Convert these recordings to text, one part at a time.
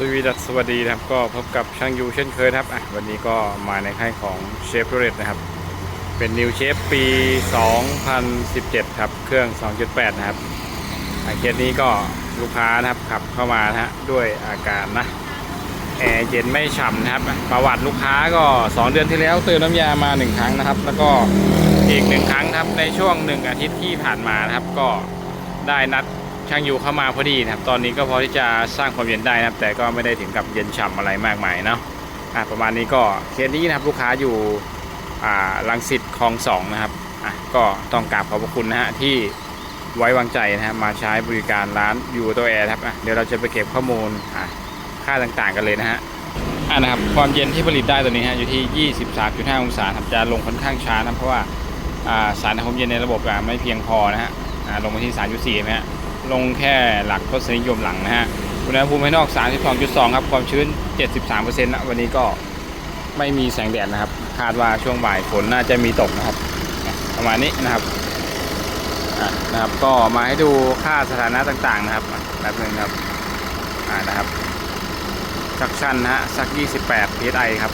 สวีดัสสวัสดีนะครับ ก็พบกับช่างยูเช่นเคยครับอะวันนี้ก็มาในค่ายของเชฟโรเลตนะครับ เป็นนิวเชฟปี 2017 ครับ เครื่อง 2.8 นะครับอาเคสนี้ก็ลูกค้านะครับขับเข้ามานะฮะด้วยอาการนะแอร์เย็นไม่ฉ่ำนะครับ ประวัติลูกค้าก็ 2 เดือนที่แล้วเติมน้ำยามา 1 ครั้งนะครับ แล้วก็อีก 1 ครั้งครับในช่วง 1 อาทิตย์ที่ผ่านมานะครับ ก็ได้นัด ช่างยูเข้ามาพอดีนะครับ ตอนนี้ก็พอที่จะสร้างความเย็นได้นะครับ แต่ก็ไม่ได้ถึงกับเย็นฉ่ำอะไรมากมายเนาะอะประมาณนี้ก็เคสนี้นะครับลูกค้าอยู่อ่าลังสิตคลองสองนะครับอะก็ต้องกราบขอบพระคุณนะฮะที่ไว้วางใจนะฮะมาใช้บริการร้านยูตัวแอร์ครับอะเดี๋ยวเราจะไปเก็บข้อมูลอะค่าต่างๆกันเลยนะฮะอ่านะครับความเย็นที่ผลิตได้ตัวนี้ฮะอยู่ที่ 23.5 องศาครับจะลงค่อนข้างช้านะเพราะว่าอ่าสารความเย็นในระบบอะไม่เพียงพอนะฮะอ่าลงมาที่ 3.4นะฮะ ลงแค่หลักทศนิยมหลังนะฮะอุณหภูมิภายนอก 32.2 ครับ ความชื้น 73%นะวันนี้ก็ไม่มีแสงแดดนะครับ คาดว่าช่วงบ่ายฝนน่าจะมีตกนะครับ ประมาณนี้นะครับนะครับ ก็มาให้ดูค่าสถานะต่างๆนะครับแป๊บนึงครับอ่านะครับสักชั่นนะฮะสัก 28 psi ครับ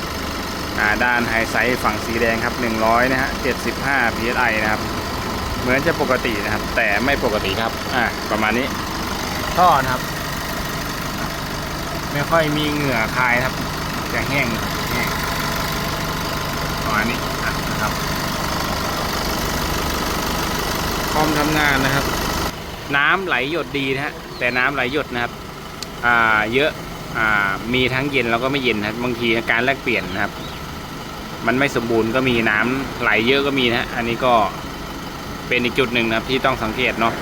ด้านไฮไซส์ฝั่งสีแดงครับ 100 นะฮะ 75 psi นะครับ เหมือนจะปกตินะครับ แต่ไม่ปกติครับ อ่าประมาณนี้ ท่อนะครับอะไม่ค่อยมีเหงื่อคายครับ จะแห้งแห้งประมาณนี้อะนะครับคอมทำงานนะครับ น้ำไหลหยดดีนะฮะแต่น้ำไหลหยดนะครับอ่าเยอะอ่ามีทั้งเย็นแล้วก็ไม่เย็นนะครับบางทีการแลกเปลี่ยนนะครับ มันไม่สมบูรณ์ก็มีน้ำไหลเยอะก็มีนะฮะอันนี้ก็ เป็นอีกจุดหนึ่งนะครับที่ต้องสังเกตเนาะ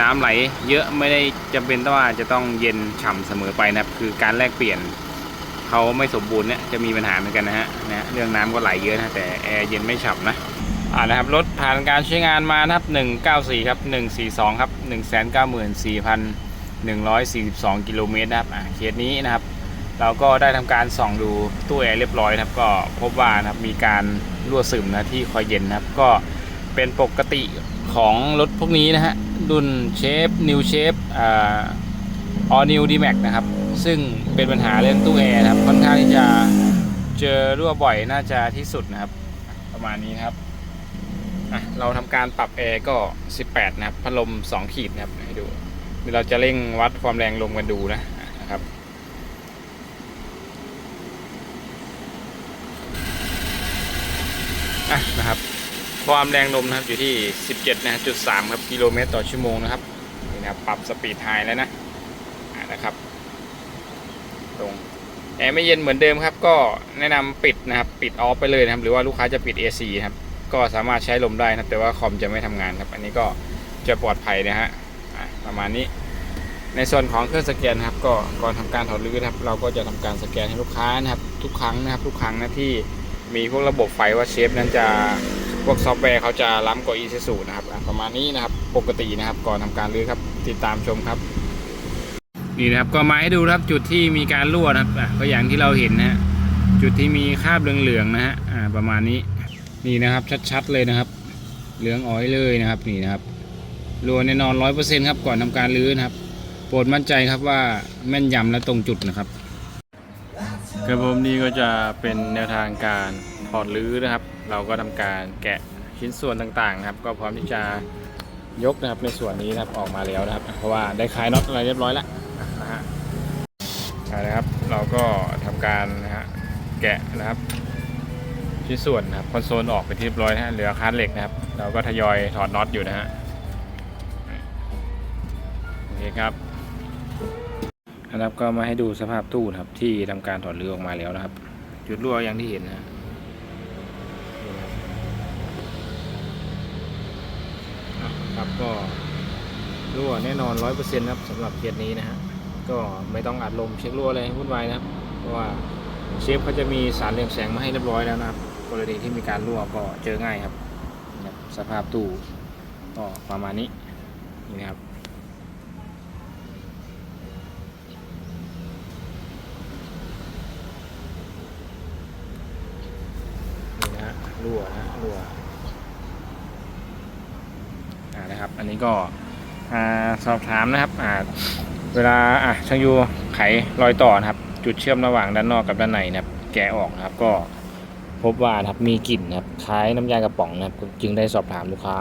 น้ำไหลเยอะไม่ได้จำเป็นต้องว่าจะต้องเย็นฉ่ำเสมอไปนะครับ คือการแลกเปลี่ยนเขาไม่สมบูรณ์เนี่ยจะมีปัญหาเหมือนกันนะฮะนะเรื่องน้ำก็ไหลเยอะนะแต่แอร์เย็นไม่ฉ่ำนะอ่านะครับรถผ่านการใช้งานมานะครับ194ครับ142ครับ194,142กิโลเมตรนะครับอะเคสนี้นะครับ เราก็ได้ทำการส่องดูตู้แอร์เรียบร้อยนะครับ ก็พบว่านะครับมีการรั่วซึมนะที่คอยเย็นนะครับก็ เป็นปกติของรถพวกนี้นะฮะ รุ่นเชฟนิวเชฟอ่าออนิวดีแม็กนะครับ ซึ่งเป็นปัญหาเรื่องตู้แอร์ครับ ค่อนข้างที่จะเจอรั่วบ่อยน่าจะที่สุดนะครับ ประมาณนี้ครับอะเราทำการปรับแอร์ก็ 18 นะครับพัดลม 2 ขีดนะครับให้ดูเดี๋ยวเราจะเร่งวัดความแรงลมกันดูนะนะครับ อะนะครับ ความแรงลมนะครับอยู่ที่ 17นะจุด3ครับกิโลเมตรต่อชั่วโมงนะครับนี่นะครับปรับสปีดไฮแล้วนะนะครับตรงแอร์ไม่เย็นเหมือนเดิมครับ ก็แนะนำปิดนะครับปิดออฟไปเลยนะครับ หรือว่าลูกค้าจะปิด AC นะครับก็สามารถใช้ลมได้นะครับแต่ว่าคอมจะไม่ทำงานครับ อันนี้ก็จะปลอดภัยนะฮะประมาณนี้ ในส่วนของเครื่องสแกนครับ ก็ก่อนทำการถอดรื้อครับ เราก็จะทำการสแกนให้ลูกค้านะครับ ทุกครั้งนะครับ ทุกครั้งนะที่มีพวกระบบไฟว่าเชฟนั้นจะ พวกซอฟต์แวร์เขาจะล้ำกว่า e ีซูนะครับประมาณนี้นะครับปกตินะครับก่อนทำการรื้อครับติดตามชมครับนี่นะครับก็มาให้ดูนะครับจุดที่มีการรั่วนะครับอะก็อย่างที่เราเห็นนะฮะจุดที่มีคราบเหลืองๆนะฮะอ่าประมาณนี้นี่นะครับชัดๆเลยนะครับ เหลืองอ้อยเลยนะครับนี่นะครับรั่วแน่นอนร้อยเปอร์เซ็นต์ครับก่อนทำการรื้อนะครับ โปรดมั่นใจครับว่าแม่นยำและตรงจุดนะครับกระผมนี้ก็จะเป็นแนวทางการ ถอดรื้อนะครับ เราก็ทำการแกะชิ้นส่วนต่างๆนะครับ ก็พร้อมที่จะยกนะครับในส่วนนี้นะครับออกมาแล้วนะครับ เพราะว่าได้คลายน็อตอะไรเรียบร้อยแล้วนะฮะเอาละครับ เราก็ทำการนะฮะแกะนะครับชิ้นส่วนนะครับคอนโซลออกไปที่เรียบร้อยนะฮะเหลือคานเหล็กนะครับ เราก็ทยอยถอดน็อตอยู่นะฮะโอเคครับนะครับก็มาให้ดูสภาพตู้นะครับที่ทำการถอดเรือออกมาแล้วนะครับ จุดรั่วอย่างที่เห็นนะ นะครับก็รั่วแน่นอนร้อยเปอร์เซ็นต์ครับสำหรับเคสนี้นะฮะก็ไม่ต้องอัดลมเช็ครั่วอะไรวุ่นวายนะครับเพราะว่าเชฟเขาจะมีสารเรืองแสงมาให้เรียบร้อยแล้วนะครับกรณีที่มีการรั่วก็เจอง่ายครับ สภาพตู้ก็ประมาณนี้นี่นะครับนี่ฮะรั่วนะรั่วอ่าันนี้ก็สอบถามนะครับเวลาช่างยูไขรอยต่อนะครับ จุดเชื่อมระหว่างด้านนอกกับด้านในนะครับ แกะออกนะครับก็พบว่านะครับมีกลิ่นนะครับคล้ายน้ำยากระป๋องนะครับ จึงได้สอบถามลูกค้า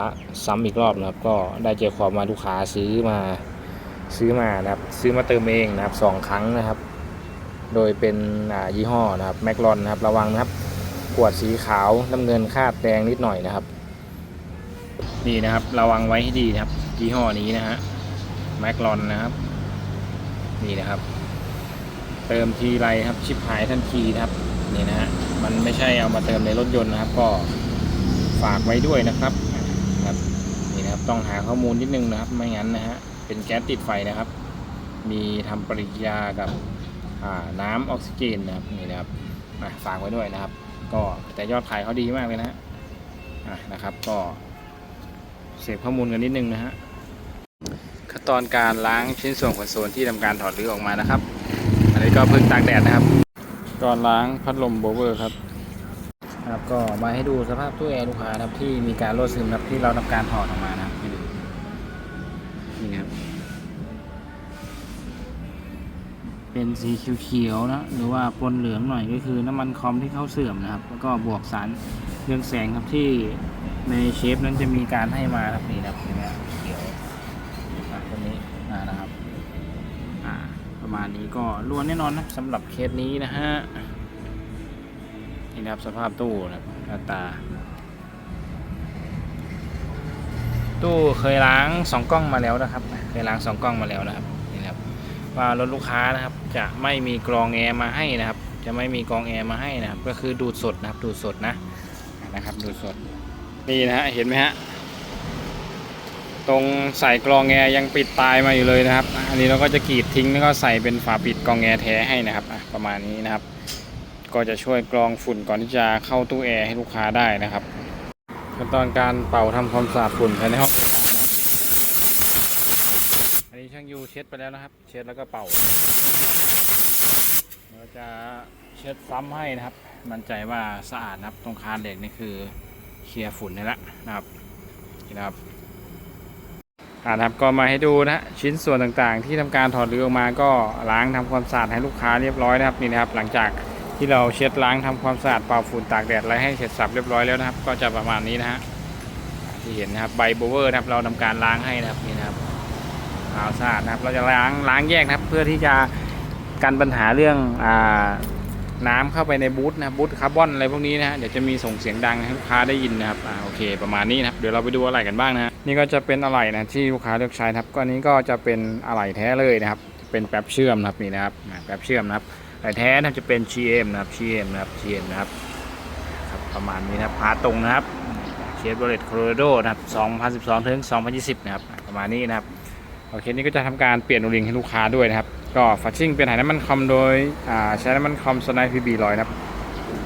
ซ้ำอีกรอบนะครับ ก็ได้เจอความว่าลูกค้าซื้อมาซื้อมานะครับ ซื้อมาเติมเองนะครับสองครั้งนะครับ โดยเป็นยี่ห้อนะครับแมกลอนนะครับระวังนะครับขวดสีขาวน้ำเงินคาดแดงนิดหน่อยนะครับ นี่นะครับ ระวังไว้ให้ดีนะครับยี่ห้อนี้นะฮะแมกลอนนะครับ นี่นะครับ เติมทีไรครับ ชิปหายทันทีนะครับ นี่นะฮะมันไม่ใช่เอามาเติมในรถยนต์นะครับ ก็ฝากไว้ด้วยนะครับครับนี่นะครับต้องหาข้อมูลนิดนึงนะครับ ไม่งั้นนะฮะเป็นแก๊สติดไฟนะครับ มีทำปฏิกิริยากับน้ำออกซิเจนนะครับนี่นะครับฝากไว้ด้วยนะครับ ก็แต่ยอดขายเขาดีมากเลยนะฮะนะครับก็ เสพข้อมูลกันนิดนึงนะฮะขั้นตอนการล้างชิ้นส่วนคอนโซลที่ทำการถอดรื้อออกมานะครับ อันนี้ก็เพิ่งตากแดดนะครับก่อนล้างพัดลมโบเวอร์ครับครับก็มาให้ดูสภาพตู้แอร์ลูกค้านะครับที่มีการรั่วซึมนะครับที่เราทำการถอดออกมานะครับให้ดูนี่นะครับเป็นสีเขียวๆนะหรือว่าปนเหลืองหน่อยก็คือน้ำมันคอมที่เข้าเสื่อมนะครับ แล้วก็บวกสารเรืองแสงครับที่ ในเชฟนั้นจะมีการให้มาครับนี่นะครับเห็นไหมครับเขียวอะตัวนี้อ่านะครับอ่าประมาณนี้ก็ล้วนแน่นอนนะสำหรับเคสนี้นะฮะนี่นะครับสภาพตู้นะครับหน้าตา ตู้เคยล้างสองกล้องมาแล้วนะครับ เคยล้างสองกล้องมาแล้วนะครับนี่นะครับว่ารถลูกค้านะครับ จะไม่มีกรองแอร์มาให้นะครับ จะไม่มีกรองแอร์มาให้นะครับ ก็คือดูดสดนะครับดูดสดนะนะครับดูดสด นี่นะฮะเห็นไหมฮะตรงใส่กรองแอร์ยังปิดตายมาอยู่เลยนะครับ อันนี้เราก็จะกรีดทิ้งแล้วก็ใส่เป็นฝาปิดกรองแอร์แท้ให้นะครับประมาณนี้นะครับ ก็จะช่วยกรองฝุ่นก่อนที่จะเข้าตู้แอร์ให้ลูกค้าได้นะครับขั้นตอนการเป่าทำความสะอาดฝุ่นภายในห้องนะครับอันนี้ช่างยูเช็ดไปแล้วนะครับ เช็ดแล้วก็เป่าเราจะเช็ดซ้ำให้นะครับ มั่นใจว่าสะอาดนะครับตรงคานเหล็กนี่คือ เคลียร์ฝุ่นนี่แล้วนะครับนี่นะครับอ่าครับก็มาให้ดูนะฮะชิ้นส่วนต่างๆ ที่ทำการถอดรือออกมาก็ล้างทำความสะอาดให้ลูกค้าเรียบร้อยนะครับนี่นะครับ หลังจากที่เราเช็ดล้างทำความสะอาดเป่าฝุ่นตากแดดอะไรให้เสร็จสับเรียบร้อยแล้วนะครับ ก็จะประมาณนี้นะฮะที่เห็นนะครับใบโบเวอร์นะครับเราทำการล้างให้นะครับนี่นะครับขาวสะอาดนะครับเราจะล้างล้างแยกนะครับ เพื่อที่จะกันปัญหาเรื่องอ่า น้ำเข้าไปในบูธนะบูธคาร์บอนอะไรพวกนี้นะฮะเดี๋ยวจะมีส่งเสียงดังให้ลูกค้าได้ยินนะครับอ่าโอเคประมาณนี้นะครับเดี๋ยวเราไปดูอะไรกันบ้างนะฮะนี่ก็จะเป็นอะไหล่นะที่ลูกค้าเลือกใช้นะครับก็อันนี้ก็จะเป็นอะไหล่แท้เลยนะครับ เป็นแป๊บเชื่อมนะครับนี่นะครับแป๊บเชื่อมนะครับอะไหล่แท้นะจะเป็น GM นะครับ GM นะครับ GM นะครับครับประมาณนี้นะครับพาตรงนะครับเชฟโรเลตโคโลราโดนะครับ 2012 ถึง 2020 นะครับประมาณนี้นะครับโอเคนี่ก็จะทำการเปลี่ยนโอลิงให้ลูกค้าด้วยนะครับ ก็ฟัชชิ่งเป็นไหน้ำมันคอมโดยอ่าใช้น้ำมันคอมสไนพีบีลอยนะครับ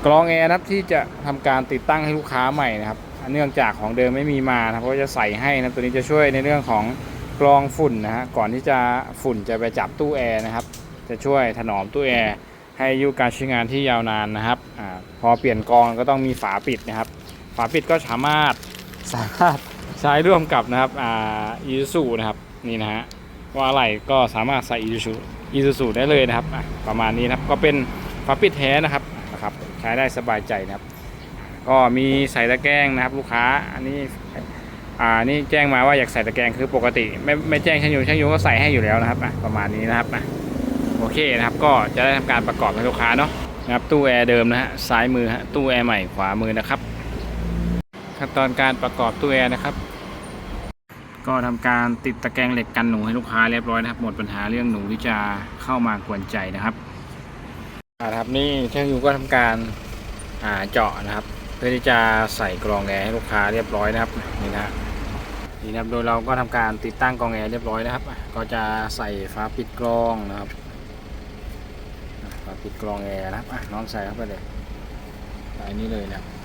กรองแอร์นะครับที่จะทำการติดตั้งให้ลูกค้าใหม่นะครับเนื่องจากของเดิมไม่มีมานะครับก็จะใส่ให้นะครับตัวนี้จะช่วยในเรื่องของกรองฝุ่นนะฮะก่อนที่จะฝุ่นจะไปจับตู้แอร์นะครับจะช่วยถนอมตู้แอร์ให้อายุการใช้งานที่ยาวนานนะครับอาพอเปลี่ยนกรองก็ต้องมีฝาปิดนะครับ ฝาปิดก็สามารถสามารถใช้ร่วมกับนะครับอ่าอีซูนะครับนี่นะฮะว่าอะไรก็สามารถใส่อีซูซู อีซูซูได้เลยนะครับประมาณนี้นะครับก็เป็นฝาปิดแท้นะครับนะครับใช้ได้สบายใจนะครับ ก็มีใส่ตะแกรงนะครับ ลูกค้าอันนี้อ่านี่แจ้งมาว่าอยากใส่ตะแกรงคือปกติ ไม่ไม่แจ้งช่างยูช่างยูก็ใส่ให้อยู่แล้วนะครับอะประมาณนี้นะครับนะโอเคนะครับก็จะได้ทำการประกอบให้ลูกค้าเนาะนะครับตู้แอร์เดิมนะฮะซ้ายมือฮะตู้แอร์ใหม่ขวามือนะครับขั้นตอนการประกอบตู้แอร์นะครับ ก็ทำการติดตะแกรงเหล็กกันหนูให้ลูกค้าเรียบร้อยนะครับหมดปัญหาเรื่องหนูที่จะเข้ามากวนใจนะครับอ่าครับนี่ช่างยูก็ทำการอ่าเจาะนะครับ เพื่อที่จะใส่กรองแอร์ให้ลูกค้าเรียบร้อยนะครับนี่นะฮะนี่นะครับโดยเราก็ทำการติดตั้งกรองแอร์เรียบร้อยนะครับ ก็จะใส่ฝาปิดกรองนะครับอะฝาปิดกรองแอร์นะครับน้องใส่เข้าไปเลยใส่นนี้เลยนะครับ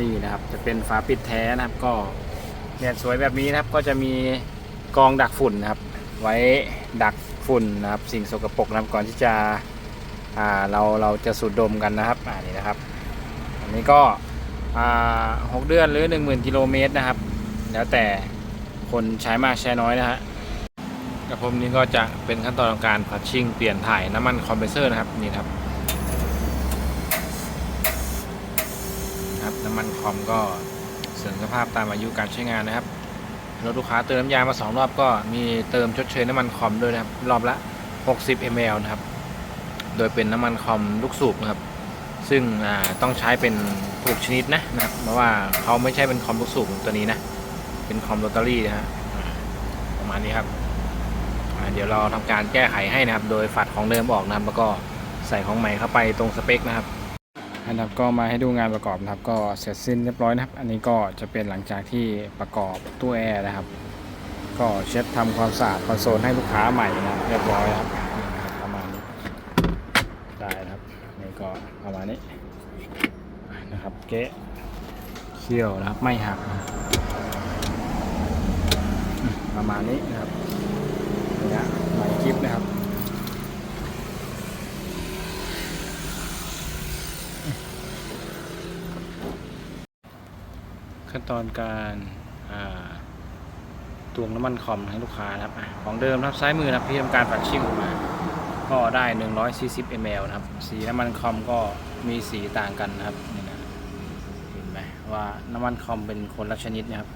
นี่นะครับ จะเป็นฝาปิดแท้นะครับ ก็เนี่ยสวยแบบนี้นะครับ ก็จะมีกองดักฝุ่นนะครับ ไว้ดักฝุ่นนะครับ สิ่งสกปรกนะครับก่อนที่จะเราเราจะสูดดมกันนะครับอ่านี่นะครับ อันนี้ก็หกเดือนหรือ 10,000กิโลเมตรนะครับ แล้วแต่คนใช้มากใช้น้อยนะฮะกับผมนี้ก็จะเป็นขั้นตอนของการพัชชิ่งเปลี่ยนถ่ายน้ำมันคอมเพรสเซอร์นะครับนี่ครับ คอมก็เสื่อมสภาพตามอายุการใช้งานนะครับรถลูกค้าเติมน้ำยามาสองรอบก็มีเติมชดเชยน้ำมันคอมด้วยนะครับ รอบละ 60 ml นะครับ โดยเป็นน้ำมันคอมลูกสูบนะครับ ซึ่งต้องใช้เป็นถูกชนิดนะนะครับ เพราะว่าเขาไม่ใช่เป็นคอมลูกสูบตัวนี้นะ เป็นคอมโรตารี่นะฮะประมาณนี้ครับ เดี๋ยวเราทำการแก้ไขให้นะครับ โดยฝัดของเดิมออกนะครับ แล้วก็ใส่ของใหม่เข้าไปตรงสเปคนะครับ นะครับก็มาให้ดูงานประกอบนะครับ ก็เสร็จสิ้นเรียบร้อยนะครับ อันนี้ก็จะเป็นหลังจากที่ประกอบตู้แอร์นะครับ ก็เช็ดทำความสะอาดคอนโซลให้ลูกค้าใหม่นะครับเรียบร้อยครับประมาณนี้ได้นะครับนี่ก็ประมาณนี้นะครับเก๊ะเขี้ยวนะครับไม่หักนะประมาณนี้นะครับนี่นะใหม่คลิปนะครับ ตอนการตวงน้ำมันคอมให้ลูกค้านะครับของเดิมนะครับซ้ายมือนะครับที่ทำการปัดชิ่งออกมา ก็ได้ 140 ml นะครับ สีน้ำมันคอมก็มีสีต่างกันนะครับนี่นะเห็นไหมว่าน้ำมันคอมเป็นคนละชนิดนะครับ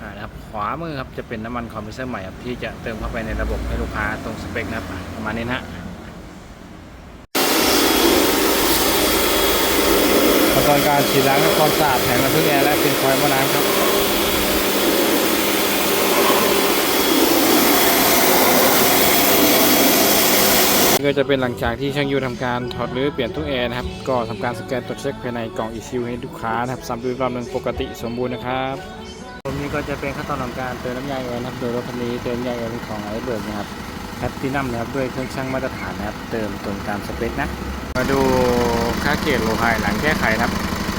อ่านะครับขวามือครับจะเป็นน้ำมันคอมเพรสเซอร์ใหม่ครับที่จะเติมเข้าไปในระบบให้ลูกค้าตรงสเปคนะครับอะประมาณนี้นะฮะขั้น ตอนการฉีดล้างทำความสะอาดแผงกระพึ่งแอร์และเป็นคอยล์หมอน้ำครับก็จะเป็นหลังจากที่ช่างยูทำการถอดหรือเปลี่ยนตู้แอร์นะครับ ก็ทำการสแกนตรวจเช็คภายในกล่อง ECU ให้ลูกค้านะครับซ้ำดูอีกรอบหนึ่งปกติสมบูรณ์นะครับตรงนี้ก็จะเป็นขั้นตอนของการเติมน้ำยาเอร์นะครับ โดยรถคันนี้เติมน้ำยาเอร์เป็นของไอเบิร์กนะครับแพตตินัมนะครับด้วยเครื่องช่างมาตรฐานนะครับ เติมตรงตามสเปคนะ มาดูค่าเกรดโลไฮหลังแก้ไขนะครับ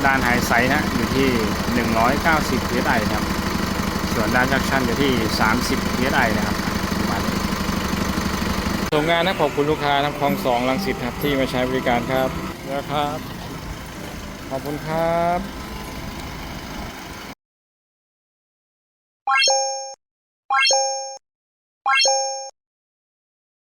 ด้านไฮไซส์นะอยู่ที่ 190 psi นะครับ ส่วนด้านจักชันอยู่ที่ 30 psi นะครับประมาณนี้ส่งงานนะขอบคุณลูกค้าทั้งคลองสองลังสิตครับที่มาใช้บริการครับนะครับ ขอบคุณครับ